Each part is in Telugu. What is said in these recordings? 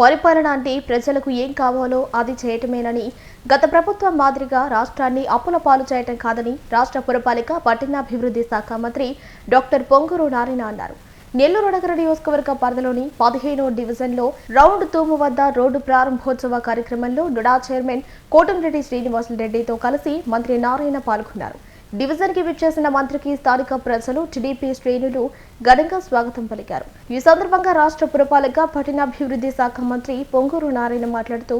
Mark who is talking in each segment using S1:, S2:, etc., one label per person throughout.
S1: పరిపాలన అంటే ప్రజలకు ఏం కావాలో అది చేయటమేనని గత ప్రభుత్వం మాదిరిగా రాష్ట్రాన్ని అప్పుల పాలు చేయటం కాదని రాష్ట్ర పురపాలిక పట్టణాభివృద్ధి శాఖ మంత్రి డాక్టర్ పొంగూరు నారాయణ అన్నారు. నెల్లూరు నగర నియోజకవర్గ పరిధిలోని పదిహేనో డివిజన్లో రౌండ్ తూము వద్ద రోడ్డు ప్రారంభోత్సవ కార్యక్రమంలో నుడా చైర్మన్ కోటంరెడ్డి శ్రీనివాసులరెడ్డితో కలిసి మంత్రి నారాయణ పాల్గొన్నారు. డివిజన్కి విచ్చేసిన మంత్రికి స్థానిక ప్రజలు టీడీపీ శ్రేణులు ఘనంగా స్వాగతం పలికారు. ఈ సందర్భంగా రాష్ట్ర పురపాలక పట్టణాభివృద్ధి శాఖ మంత్రి పొంగూరు నారాయణ మాట్లాడుతూ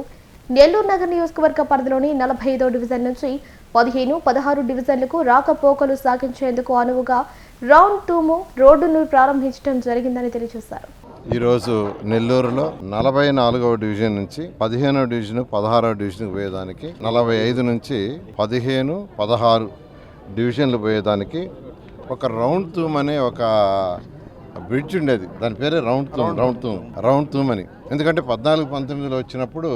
S1: నెల్లూరు నగర నియోజకవర్గ పరిధిలోని నలభై ఐదో డివిజన్ నుంచి పదిహేను పదహారు డివిజన్లకు రాకపోకలు సాగించేందుకు అనువుగా రౌండ్ టూము రోడ్డును ప్రారంభించడం జరిగిందని తెలియజేశారు.
S2: ఈరోజు నెల్లూరులో నలభై నాలుగవ డివిజన్ నుంచి పదిహేనవ డివిజన్ పదహారవ డివిజన్కి పోయేదానికి నలభై ఐదు నుంచి పదిహేను పదహారు డివిజన్లు పోయేదానికి ఒక రౌండ్ తూమ్ అనే ఒక బ్రిడ్జ్ ఉండేది. దాని పేరే రౌండ్ తూమ్ రౌండ్ తూమ్ రౌండ్ తూమ్ అని. ఎందుకంటే పద్నాలుగు పంతొమ్మిదిలో వచ్చినప్పుడు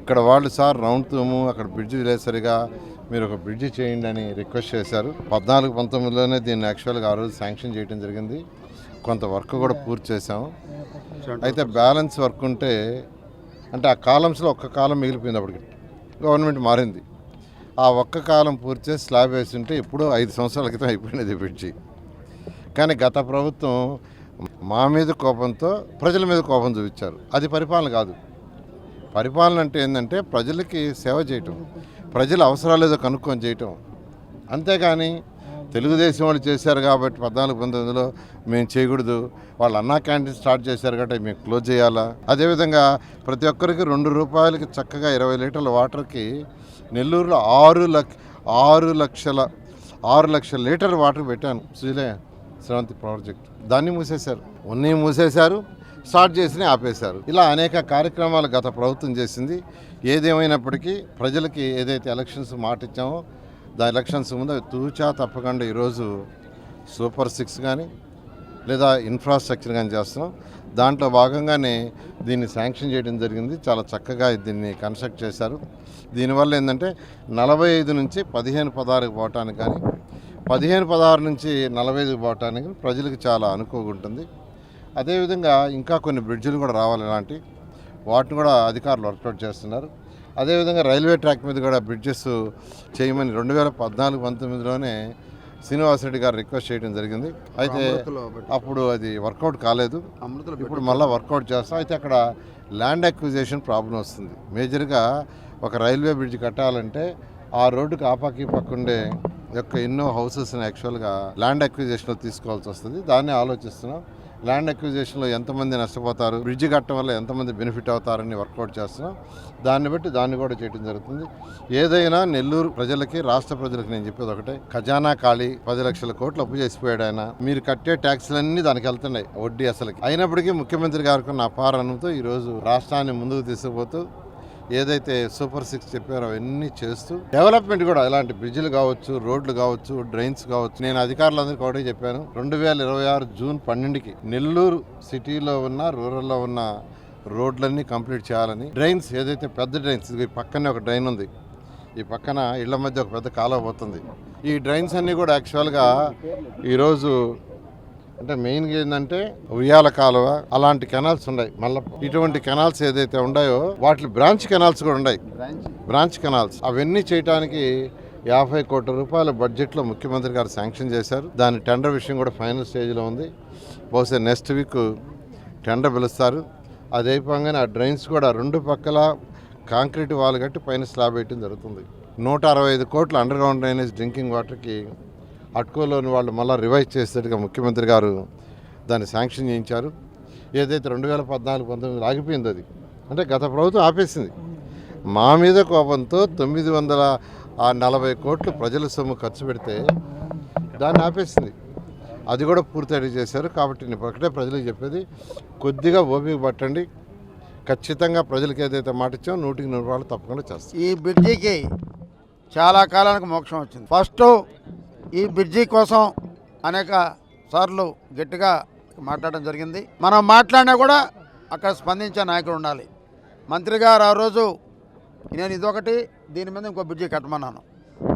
S2: ఇక్కడ వాళ్ళు సార్ రౌండ్ తూము అక్కడ బ్రిడ్జ్ లేదు సరిగా మీరు ఒక బ్రిడ్జ్ చేయండి అని రిక్వెస్ట్ చేశారు. పద్నాలుగు పంతొమ్మిదిలోనే దీన్ని యాక్చువల్గా ఆ రోజు శాంక్షన్ చేయడం జరిగింది. కొంత వర్క్ కూడా పూర్తి చేసాము అయితే బ్యాలెన్స్ వర్క్ ఉంటే అంటే ఆ కాలమ్స్లో ఒక్క కాలం మిగిలిపోయింది అప్పటికి. గవర్నమెంట్ మారింది. ఆ ఒక్క కాలం పూర్తి చేసి స్లాబ్ వేసి ఉంటే ఇప్పుడు ఐదు సంవత్సరాల క్రితం అయిపోయినది పిచ్చి కానీ గత ప్రభుత్వం మా మీద కోపంతో ప్రజల మీద కోపం చూపించారు. అది పరిపాలన కాదు. పరిపాలన అంటే ఏంటంటే ప్రజలకి సేవ చేయటం ప్రజల అవసరాలు ఏదో కనుక్కొని చేయటం. అంతేగాని తెలుగుదేశం వాళ్ళు చేశారు కాబట్టి పద్నాలుగు పంతొమ్మిదిలో మేము చేయకూడదు. వాళ్ళు అన్నా క్యాంటీన్ స్టార్ట్ చేశారు కాబట్టి మేము క్లోజ్ చేయాలా? అదేవిధంగా ప్రతి ఒక్కరికి రెండు రూపాయలకి చక్కగా ఇరవై లీటర్ల వాటర్కి నెల్లూరులో ఆరు లక్ష ఆరు లక్షల ఆరు లక్షల లీటర్ వాటర్ పెట్టాను. సుజలే శ్రవంతి ప్రాజెక్ట్. దాన్ని మూసేశారు. ఉన్నాయి మూసేశారు. స్టార్ట్ చేసి ఆపేశారు. ఇలా అనేక కార్యక్రమాలు గత ప్రభుత్వం చేసింది. ఏదేమైనప్పటికీ ప్రజలకి ఏదైతే ఎలక్షన్స్ మాట ఇచ్చామో ద ఎలక్షన్స్ ముందు తూచా తప్పకుండా ఈరోజు సూపర్ సిక్స్ కానీ లేదా ఇన్ఫ్రాస్ట్రక్చర్ కానీ చేస్తున్నాం. దాంట్లో భాగంగానే దీన్ని శాంక్షన్ చేయడం జరిగింది. చాలా చక్కగా దీన్ని కన్స్ట్రక్ట్ చేశారు. దీనివల్ల ఏంటంటే నలభై ఐదు నుంచి పదిహేను పదహారుకి పోవటానికి కానీ పదిహేను పదహారు నుంచి నలభై ఐదుకి పోవటానికి ప్రజలకు చాలా అనుకోగుంటుంది ఉంటుంది. అదేవిధంగా ఇంకా కొన్ని బ్రిడ్జిలు కూడా రావాలి ఇలాంటి వాటిని కూడా అధికారులు వర్కౌట్ చేస్తున్నారు. అదేవిధంగా రైల్వే ట్రాక్ మీద కూడా బ్రిడ్జెస్ చేయమని రెండు వేల పద్నాలుగు పంతొమ్మిదిలోనే శ్రీనివాసరెడ్డి గారు రిక్వెస్ట్ చేయడం జరిగింది. అయితే అప్పుడు అది వర్కౌట్ కాలేదు. ఇప్పుడు మళ్ళీ వర్కౌట్ చేస్తాం. అయితే అక్కడ ల్యాండ్ అక్విజేషన్ ప్రాబ్లం వస్తుంది. మేజర్గా ఒక రైల్వే బ్రిడ్జ్ కట్టాలంటే ఆ రోడ్డుకి ఆపాకి పక్కుండే యొక్క ఎన్నో హౌసెస్ని యాక్చువల్గా ల్యాండ్ అక్విజేషన్లో తీసుకోవాల్సి వస్తుంది. దాన్ని ఆలోచిస్తున్నాం. ల్యాండ్ అక్విజిషన్లో ఎంతమంది నష్టపోతారు బ్రిడ్జ్ కట్టడం వల్ల ఎంతమంది బెనిఫిట్ అవుతారని వర్కౌట్ చేస్తున్నాం. దాన్ని బట్టి దాన్ని కూడా చేయడం జరుగుతుంది. ఏదైనా నెల్లూరు ప్రజలకి రాష్ట్ర ప్రజలకి నేను చెప్పేది ఒకటే ఖజానా ఖాళీ పది లక్షల కోట్లు అప్పు చేసిపోయాడు ఆయన. మీరు కట్టే ట్యాక్స్లన్నీ దానికి వెళ్తున్నాయి వడ్డీ అసలుకి. అయినప్పటికీ ముఖ్యమంత్రి గారికి ఉన్న అపార అనుమతో ఈరోజు రాష్ట్రాన్ని ముందుకు తీసుకుపోతూ ఏదైతే సూపర్ సిక్స్ చెప్పారో అవన్నీ చేస్తూ డెవలప్మెంట్ కూడా ఇలాంటి బ్రిడ్జిలు కావచ్చు రోడ్లు కావచ్చు డ్రైన్స్ కావచ్చు. నేను అధికారులందరికీ ఒకటే చెప్పాను. రెండు వేల ఇరవై ఆరు జూన్ పన్నెండుకి నెల్లూరు సిటీలో ఉన్న రూరల్లో ఉన్న రోడ్లన్నీ కంప్లీట్ చేయాలని డ్రైన్స్ ఏదైతే పెద్ద డ్రైన్స్ ఇది పక్కనే ఒక డ్రైన్ ఉంది. ఈ పక్కన ఇళ్ళ మధ్య ఒక పెద్ద కాలువ పోతుంది. ఈ డ్రైన్స్ అన్నీ కూడా యాక్చువల్గా ఈరోజు అంటే మెయిన్గా ఏంటంటే ఉయ్యాల కాలువ అలాంటి కెనాల్స్ ఉన్నాయి. మళ్ళీ ఇటువంటి కెనాల్స్ ఏదైతే ఉన్నాయో వాటి బ్రాంచ్ కెనాల్స్ కూడా ఉన్నాయి. బ్రాంచ్ కెనాల్స్ అవన్నీ చేయడానికి యాభై కోట్ల రూపాయల బడ్జెట్లో ముఖ్యమంత్రి గారు శాంక్షన్ చేశారు. దాని టెండర్ విషయం కూడా ఫైనల్ స్టేజ్లో ఉంది. బహుశా నెక్స్ట్ వీక్ టెండర్ పిలుస్తారు. అది అయిపోగానే ఆ డ్రైన్స్ కూడా రెండు పక్కల కాంక్రీట్ వాల్ కట్టి పైన స్లాబ్ వేయటం జరుగుతుంది. నూట అరవై ఐదు కోట్ల అండర్ గ్రౌండ్ డ్రైనేజ్ డ్రింకింగ్ వాటర్కి అట్కోలోని వాళ్ళు మళ్ళీ రివైజ్ చేసేట్టుగా ముఖ్యమంత్రి గారు దాన్ని శాంక్షన్ చేయించారు. ఏదైతే రెండు వేల పద్నాలుగు పంతొమ్మిది ఆగిపోయింది అది. అంటే గత ప్రభుత్వం ఆపేసింది. మా మీద కోపంతో తొమ్మిది వందల నలభై కోట్లు ప్రజల సొమ్ము ఖర్చు పెడితే దాన్ని ఆపేసింది. అది కూడా పూర్తి చేశారు కాబట్టి నేను ఒకటే ప్రజలకు చెప్పేది కొద్దిగా ఓపిక పట్టండి. ఖచ్చితంగా ప్రజలకు ఏదైతే మాట ఇచ్చామో నూటికి నూరు రూపాయలు తప్పకుండా చేస్తాం
S3: ఈ బిడ్డకి చాలా కాలానికి మోక్షం వచ్చింది. ఫస్ట్ ఈ బ్రిడ్జి కోసం అనేక సార్లు గట్టిగా మాట్లాడడం జరిగింది. మనం మాట్లాడినా కూడా అక్కడ స్పందించే నాయకుడు ఉండాలి. మంత్రి గారు ఆ రోజు నేను ఇదొకటి దీని మీద ఇంకో బ్రిడ్జి కట్టమన్నాను.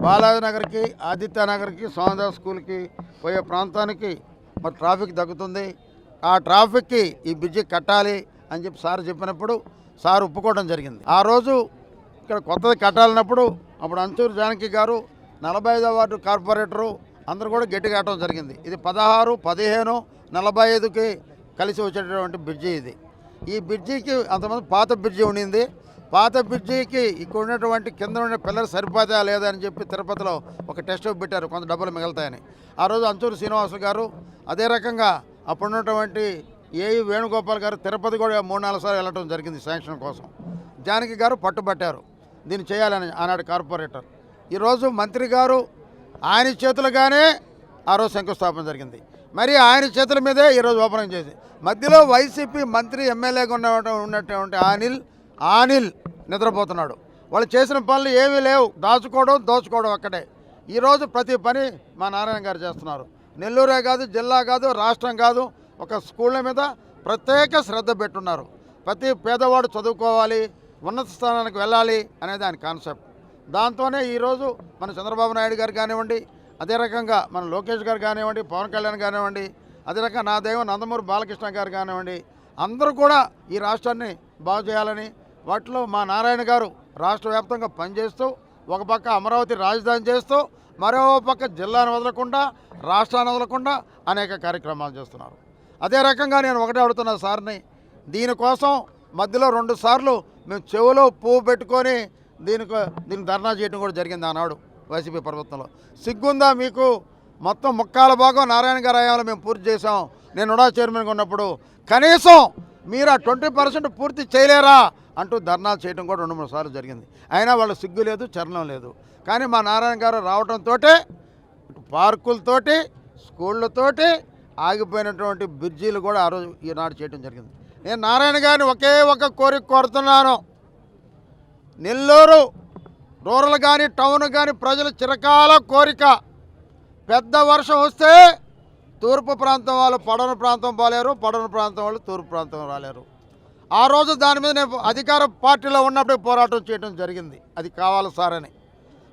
S3: బాలాజీ నగర్కి ఆదిత్య నగర్కి సోమదాస్ స్కూల్కి పోయే ప్రాంతానికి మరి ట్రాఫిక్ తగ్గుతుంది. ఆ ట్రాఫిక్కి ఈ బ్రిడ్జి కట్టాలి అని చెప్పి సార్ చెప్పినప్పుడు సార్ ఒప్పుకోవడం జరిగింది. ఆ రోజు ఇక్కడ కొత్తది కట్టాలన్నప్పుడు అప్పుడు అంచూరు జానకి గారు నలభై ఐదో వార్డు కార్పొరేటరు అందరూ కూడా గట్టి కట్టడం జరిగింది. ఇది పదహారు పదిహేను నలభై ఐదుకి కలిసి వచ్చేటటువంటి బ్రిడ్జి ఇది. ఈ బ్రిడ్జికి అంతమంది పాత బ్రిడ్జి ఉండింది. పాత బ్రిడ్జికి ఇక్కడ ఉన్నటువంటి కింద ఉన్న పిల్లలు సరిపోతా లేదా అని చెప్పి తిరుపతిలో ఒక టెస్ట్ పెట్టారు. కొంత డబ్బులు మిగులుతాయని. ఆ రోజు అంచూరు శ్రీనివాసు గారు అదే రకంగా అప్పుడున్నటువంటి ఏఈ వేణుగోపాల్ గారు తిరుపతి కూడా మూడు నాలుగు సార్లు వెళ్ళటం జరిగింది శాంక్షన్ కోసం. జానకి గారు పట్టుబట్టారు. దీన్ని చేయాలని ఆనాడు కార్పొరేటర్. ఈరోజు మంత్రి గారు ఆయన చేతులుగానే ఆ రోజు శంకుస్థాపన జరిగింది. మరి ఆయన చేతుల మీదే ఈరోజు ఓపెనింగ్ చేసి మధ్యలో వైసీపీ మంత్రి ఎమ్మెల్యేగా ఉన్న ఉన్నటువంటి అనిల్ అనిల్ నిద్రపోతున్నాడు. వాళ్ళు చేసిన పనులు ఏమీ లేవు. దాచుకోవడం దోచుకోవడం ఒక్కటే. ఈరోజు ప్రతి పని మా నారాయణ గారు చేస్తున్నారు. నెల్లూరే కాదు జిల్లా కాదు రాష్ట్రం కాదు ఒక స్కూళ్ళ మీద ప్రత్యేక శ్రద్ధ పెట్టున్నారు. ప్రతి పేదవాడు చదువుకోవాలి ఉన్నత స్థానానికి వెళ్ళాలి అనేది ఆయన కాన్సెప్ట్. దాంతోనే ఈరోజు మన చంద్రబాబు నాయుడు గారు కానివ్వండి అదే రకంగా మన లోకేష్ గారు కానివ్వండి పవన్ కళ్యాణ్ కానివ్వండి అదే రకంగా నా దైవం నందమూరి బాలకృష్ణ గారు కానివ్వండి అందరూ కూడా ఈ రాష్ట్రాన్ని బాగు చేయాలని వాటిలో మా నారాయణ గారు రాష్ట్ర వ్యాప్తంగా పనిచేస్తూ ఒక పక్క అమరావతి రాజధాని చేస్తూ మరో పక్క జిల్లాను వదలకుండా రాష్ట్రాన్ని వదలకుండా అనేక కార్యక్రమాలు చేస్తున్నారు. అదే రకంగా నేను ఒకటే అడుగుతున్నా సార్ని దీనికోసం మధ్యలో రెండు సార్లు మేము చెవులో పువ్వు పెట్టుకొని దీనికి దీన్ని ధర్నా చేయడం కూడా జరిగింది ఆనాడు వైసీపీ ప్రభుత్వంలో. సిగ్గుందా మీకు? మొత్తం ముక్కాల భాగం నారాయణ గారి హయాంలో మేము పూర్తి చేసాం నేను ఉడా చైర్మన్గా ఉన్నప్పుడు కనీసం మీరు ఆ ట్వంటీ పర్సెంట్ పూర్తి చేయలేరా అంటూ ధర్నాలు చేయడం కూడా రెండు మూడు సార్లు జరిగింది. అయినా వాళ్ళు సిగ్గు లేదు చరణం లేదు. కానీ మా నారాయణ గారు రావడంతో పార్కులతోటి స్కూళ్ళతోటి ఆగిపోయినటువంటి బ్రిడ్జీలు కూడా ఆ రోజు ఈనాడు చేయడం జరిగింది. నేను నారాయణ గారిని ఒకే ఒక కోరిక కోరుతున్నాను. నెల్లూరు రూరల్ కానీ టౌన్ కానీ ప్రజల చిరకాల కోరిక. పెద్ద వర్షం వస్తే తూర్పు ప్రాంతం వాళ్ళు పడన ప్రాంతం పోలేరు పడన ప్రాంతం వాళ్ళు తూర్పు ప్రాంతం రాలేరు. ఆ రోజు దాని మీద నేను అధికార పార్టీలో ఉన్నప్పుడే పోరాటం చేయడం జరిగింది. అది కావాలి సార్ అని.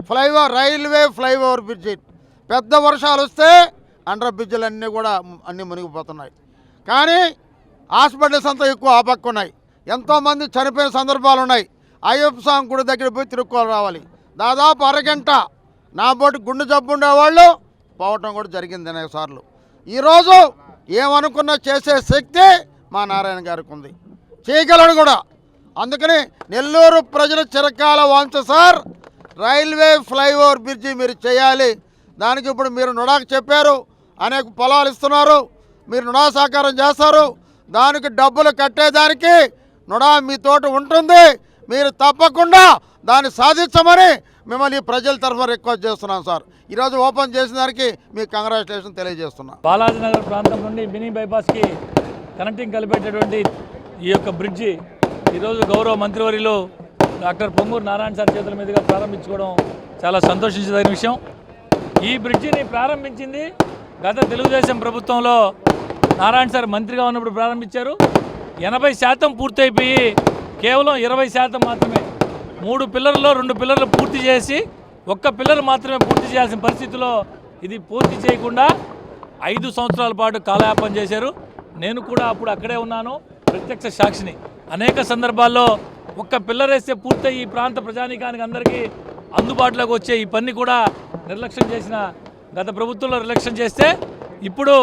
S3: Flyover railway flyover bridge. పెద్ద వర్షాలు వస్తే అండర్ బ్రిడ్జిలు అన్నీ కూడా అన్నీ మునిగిపోతున్నాయి. కానీ హాస్పిటల్స్ అంతా ఎక్కువ ఆపక్కున్నాయి ఎంతోమంది చనిపోయిన సందర్భాలు ఉన్నాయి అయ్యప్ప స్వామి గుడి దగ్గర పోయి తిరుక్కోవాలి రావాలి. దాదాపు అరగంట నా బోటి గుండె జబ్బు ఉండేవాళ్ళు పోవటం కూడా జరిగింది అనేక సార్లు. ఈరోజు ఏమనుకున్నా చేసే శక్తి మా నారాయణ గారికి ఉంది. చేయగలడు కూడా. అందుకని నెల్లూరు ప్రజల చిరకాల వాంచ సార్ రైల్వే ఫ్లైఓవర్ బ్రిడ్జి మీరు చేయాలి. దానికి ఇప్పుడు మీరు నుడాకు చెప్పారు అనేక పొలాలు ఇస్తున్నారు మీరు నుడా సహకారం చేస్తారు. దానికి డబ్బులు కట్టేదానికి నుడా మీ తోట ఉంటుంది మీరు తప్పకుండా దాన్ని సాధించమని మిమ్మల్ని ప్రజల తరఫున రిక్వెస్ట్ చేస్తున్నాం సార్. ఈరోజు ఓపెన్ చేసిన దానికి మీకు కంగ్రాచులేషన్ తెలియజేస్తున్నాం.
S4: బాలాజీనగర్ ప్రాంతం నుండి మినీ బైపాస్కి కనెక్టింగ్ కలిపేటటువంటి ఈ యొక్క బ్రిడ్జి ఈరోజు గౌరవ మంత్రివర్యులు డాక్టర్ పొంగూరు నారాయణ సార్ చేతుల మీదుగా ప్రారంభించుకోవడం చాలా సంతోషించదగిన విషయం. ఈ బ్రిడ్జిని ప్రారంభించింది గత తెలుగుదేశం ప్రభుత్వంలో నారాయణ సార్ మంత్రిగా ఉన్నప్పుడు ప్రారంభించారు. ఎనభై శాతం పూర్తయిపోయి కేవలం ఇరవై శాతం మాత్రమే. మూడు పిల్లర్లో రెండు పిల్లర్లు పూర్తి చేసి ఒక్క పిల్లర్ మాత్రమే పూర్తి చేయాల్సిన పరిస్థితిలో ఇది పూర్తి చేయకుండా ఐదు సంవత్సరాల పాటు కాలయాపన చేశారు. నేను కూడా అప్పుడు అక్కడే ఉన్నాను ప్రత్యక్ష సాక్షిని. అనేక సందర్భాల్లో ఒక్క పిల్లరేస్తే పూర్తయ్యి పూర్తయి ఈ ప్రాంత ప్రజానీకానికి అందరికీ అందుబాటులోకి వచ్చే ఈ పని కూడా నిర్లక్ష్యం చేసిన గత ప్రభుత్వంలో నిర్లక్ష్యం చేస్తే ఇప్పుడు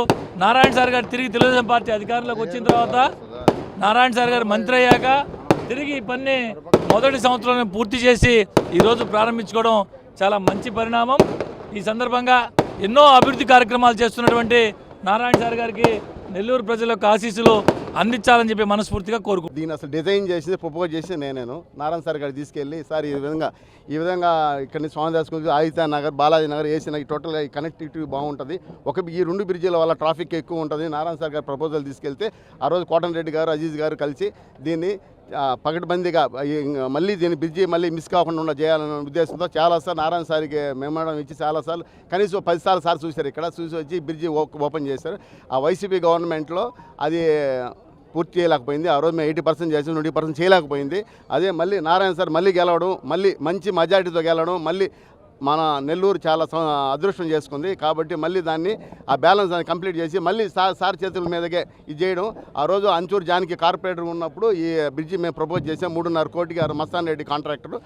S4: నారాయణ సార్ గారు తిరిగి తెలుగుదేశం పార్టీ అధికారంలోకి వచ్చిన తర్వాత నారాయణ సార్ గారు మంత్రి అయ్యాక తిరిగి ఈ పని మొదటి సంవత్సరం పూర్తి చేసి ఈరోజు ప్రారంభించుకోవడం చాలా మంచి పరిణామం. ఈ సందర్భంగా ఎన్నో అభివృద్ధి కార్యక్రమాలు చేస్తున్నటువంటి నారాయణ సార్ గారికి నెల్లూరు ప్రజల యొక్క ఆశీస్సులు అందించాలని చెప్పి మనస్ఫూర్తిగా కోరుకుంటున్నాను.
S5: దీన్ని అసలు డిజైన్ చేసి ప్రపోజ్ చేసి నేనేను. నారాయణ సార్ గారికి తీసుకెళ్ళి సార్ ఈ విధంగా ఈ విధంగా ఇక్కడ నుంచి స్వామిదాస్ ఆదిత్య నగర్ బాలాజీ నగర్ ఏసీ నగర్ టోటల్గా ఈ కనెక్టివిటీ బాగుంటుంది. ఒక ఈ రెండు బ్రిడ్జిల వల్ల ట్రాఫిక్ ఎక్కువ ఉంటుంది. నారాయణ సార్ గారు ప్రపోజల్ తీసుకెళ్తే ఆ రోజు కోటన్ రెడ్డి గారు అజీజ్ గారు కలిసి దీన్ని పగటిబందిగా పకడ్బందీగా మళ్ళీ దీన్ని బ్రిడ్జి మళ్ళీ మిస్ కాకుండా ఉండ చేయాలనే ఉద్దేశంతో చాలాసార్లు నారాయణ సార్కి మెమోరం ఇచ్చి చాలాసార్లు కనీసం పదిసార్లు సార్ చూశారు. ఇక్కడ చూసి వచ్చి బ్రిడ్జి ఓ- ఓపెన్ చేశారు. ఆ వైసీపీ గవర్నమెంట్లో అది పూర్తి చేయలేకపోయింది. ఆ రోజు మేము ఎయిటీ పర్సెంట్ చేసాం ట్వంటీ పర్సెంట్ చేయలేకపోయింది. అదే మళ్ళీ నారాయణ సార్ మళ్ళీ గెలవడం మళ్ళీ మంచి మెజార్టీతో గెలవడం మళ్ళీ మన నెల్లూరు చాలా అదృష్టం చేసుకుంది కాబట్టి మళ్ళీ దాన్ని ఆ బ్యాలెన్స్ దాన్ని కంప్లీట్ చేసి మళ్ళీ సార్ సార్ చేతుల మీదకే ఇది చేయడం. ఆ రోజు అంచూరు జానికి కార్పొరేటర్ ఉన్నప్పుడు ఈ బ్రిడ్జి మేము ప్రపోజ్ చేసాం. మూడున్నర కోటికి గారు మస్తాన్ రెడ్డి కాంట్రాక్టర్.